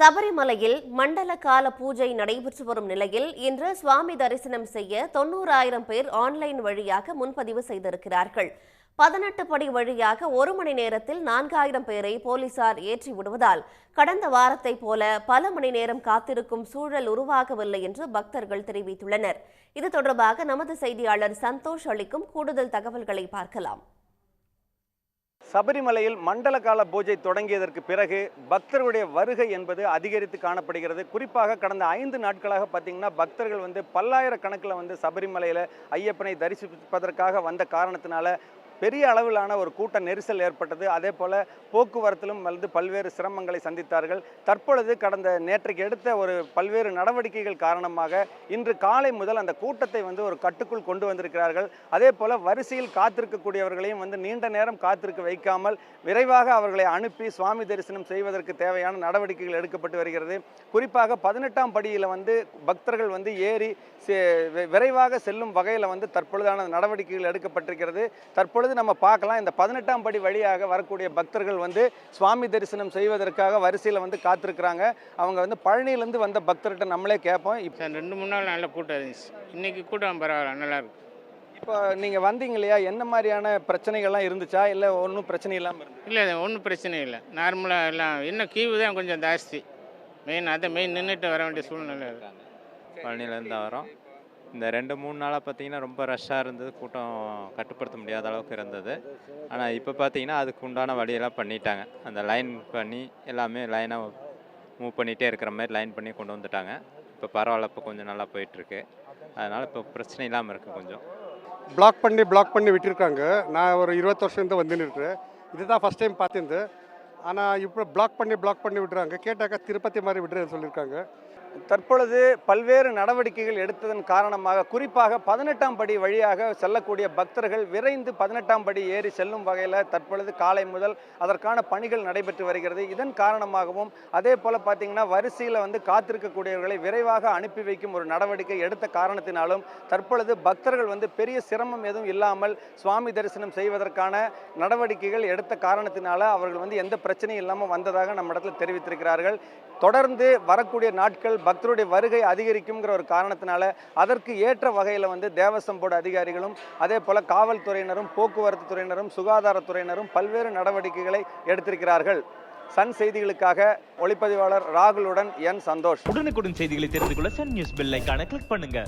சபரிமலையில் மண்டல கால பூஜை நடைபெற்று வரும் நிலையில் இன்று சுவாமி தரிசனம் செய்ய தொண்ணூறாயிரம் பேர் ஆன்லைன் வழியாக முன்பதிவு செய்திருக்கிறார்கள். பதினெட்டு படி வழியாக ஒரு மணி நேரத்தில் நான்காயிரம் பேரை போலீசார் ஏற்றி விடுவதால் கடந்த வாரத்தைப் போல பல மணி நேரம் காத்திருக்கும் சூழல் உருவாகவில்லை என்று பக்தர்கள் தெரிவித்துள்ளனர். இது தொடர்பாக நமது செய்தியாளர் சந்தோஷ் அளிக்கும் கூடுதல் தகவல்களை பார்க்கலாம். சபரிமலையில் மண்டல கால பூஜை தொடங்கியதற்கு பிறகு பக்தர்களுடைய வருகை என்பது அதிகரித்து காணப்படுகிறது. குறிப்பாக கடந்த ஐந்து நாட்களாக பார்த்தீங்கன்னா பக்தர்கள் வந்து பல்லாயிரக்கணக்கில் வந்து சபரிமலையில் ஐயப்பனை தரிசிப்பதற்காக வந்த காரணத்தினால பெரிய அளவிலான ஒரு கூட்ட நெரிசல் ஏற்பட்டது. அதே போல் போக்குவரத்திலும் வந்து பல்வேறு சிரமங்களை சந்தித்தார்கள். தற்பொழுது கடந்த நேற்றைக்கு எடுத்த ஒரு பல்வேறு நடவடிக்கைகள் காரணமாக இன்று காலை முதல் அந்த கூட்டத்தை வந்து ஒரு கட்டுக்குள் கொண்டு வந்திருக்கிறார்கள். அதே போல் வரிசையில் காத்திருக்கக்கூடியவர்களையும் வந்து நீண்ட நேரம் காத்திருக்க வைக்காமல் விரைவாக அவர்களை அனுப்பி சுவாமி தரிசனம் செய்வதற்கு தேவையான நடவடிக்கைகள் எடுக்கப்பட்டு வருகிறது. குறிப்பாக பதினெட்டாம் படியில் வந்து பக்தர்கள் வந்து ஏறி செ- விரைவாக செல்லும் வகையில் வந்து தற்பொழுதான நடவடிக்கைகள் எடுக்கப்பட்டிருக்கிறது. தற்பொழுது நம்ம பார்க்கலாம் இந்த பதினெட்டாம் படி வழியாக வரக்கூடிய பக்தர்கள் வந்து சுவாமி தரிசனம் செய்வதற்காக வரிசையில் வந்து காத்திருக்கிறாங்க. அவங்க வந்து பழனியிலேருந்து வந்த பக்தர்கிட்ட நம்மளே கேட்போம். இப்போ ரெண்டு மூணு நாள் நல்ல கூட்டம் இருந்துச்சு. இன்னைக்கு கூட்டம் பரவாயில்ல நல்லா இருக்கு. இப்போ நீங்கள் வந்தீங்க இல்லையா? என்ன மாதிரியான பிரச்சனைகள்லாம் இருந்துச்சா? இல்லை ஒன்றும் பிரச்சனை இல்லாமல் இருந்துச்சு? இல்லை ஒன்றும் பிரச்சனை இல்லை. நார்மலாக எல்லாம் இன்னும் கீவு தான் கொஞ்சம் ஜாஸ்தி. மெயின் அதை மெயின் நின்றுட்டு வர வேண்டிய சூழ்நிலை இருக்கு பழனிலேருந்து தான் வரோம். இந்த ரெண்டு மூணு நாளாக பார்த்தீங்கன்னா ரொம்ப ரஷ்ஷாக இருந்தது. கூட்டம் கட்டுப்படுத்த முடியாத அளவுக்கு இருந்தது. ஆனால் இப்போ பார்த்தீங்கன்னா அதுக்கு உண்டான வழியெல்லாம் பண்ணிட்டாங்க. அந்த லைன் பண்ணி எல்லாமே லைனாக மூவ் பண்ணிகிட்டே இருக்கிற மாதிரி லைன் பண்ணி கொண்டு வந்துட்டாங்க. இப்போ பரவாயில்ல இப்போ கொஞ்சம் நல்லா போயிட்டுருக்கு. அதனால் இப்போ பிரச்சனை இல்லாமல் இருக்குது கொஞ்சம். பிளாக் பண்ணி பிளாக் பண்ணி விட்டுருக்காங்க. நான் ஒரு இருபத்தி வருஷம் இருந்து வந்துன்னு இருக்கிறேன் இதுதான் ஃபஸ்ட் டைம் பார்த்துருந்து. ஆனால் இப்போ பிளாக் பண்ணி பிளாக் பண்ணி விடுறாங்க. கேட்டாக்கா திருப்பதி மாதிரி விடுறேன்னு சொல்லியிருக்காங்க. தற்பொழுது பல்வேறு நடவடிக்கைகள் எடுத்ததன் காரணமாக குறிப்பாக பதினெட்டாம் படி வழியாக செல்லக்கூடிய பக்தர்கள் விரைந்து பதினெட்டாம் படி ஏறி செல்லும் வகையில் தற்பொழுது காலை முதல் அதற்கான பணிகள் நடைபெற்று வருகிறது. இதன் காரணமாகவும் அதே போல் பார்த்தீங்கன்னா வரிசையில் வந்து காத்திருக்கக்கூடியவர்களை விரைவாக அனுப்பி வைக்கும் ஒரு நடவடிக்கை எடுத்த காரணத்தினாலும் தற்பொழுது பக்தர்கள் வந்து பெரிய சிரமம் எதுவும் இல்லாமல் சுவாமி தரிசனம் செய்வதற்கான நடவடிக்கைகள் எடுத்த காரணத்தினால அவர்கள் வந்து எந்த பிரச்சனையும் இல்லாமல் வந்ததாக நம்ம இடத்துல தெரிவித்திருக்கிறார்கள். தொடர்ந்து வரக்கூடிய நாட்கள் பக்தருடைய வருகை அதிகரிக்குங்கிற ஒரு காரணத்தினால அதற்கு ஏற்ற வகையில் வந்து தேவசம் போர்டு அதிகாரிகளும் அதே போல காவல்துறையினரும் போக்குவரத்து துறையினரும் சுகாதாரத்துறையினரும் பல்வேறு நடவடிக்கைகளை எடுத்திருக்கிறார்கள். சன் செய்திகளுக்காக ஒளிப்பதிவாளர் ராகுலுடன் என் சந்தோஷ். உடனுக்குடன் செய்திகளை தெரிந்து கொள்ள சன் நியூஸ் பெல் கிளிக் பண்ணுங்க.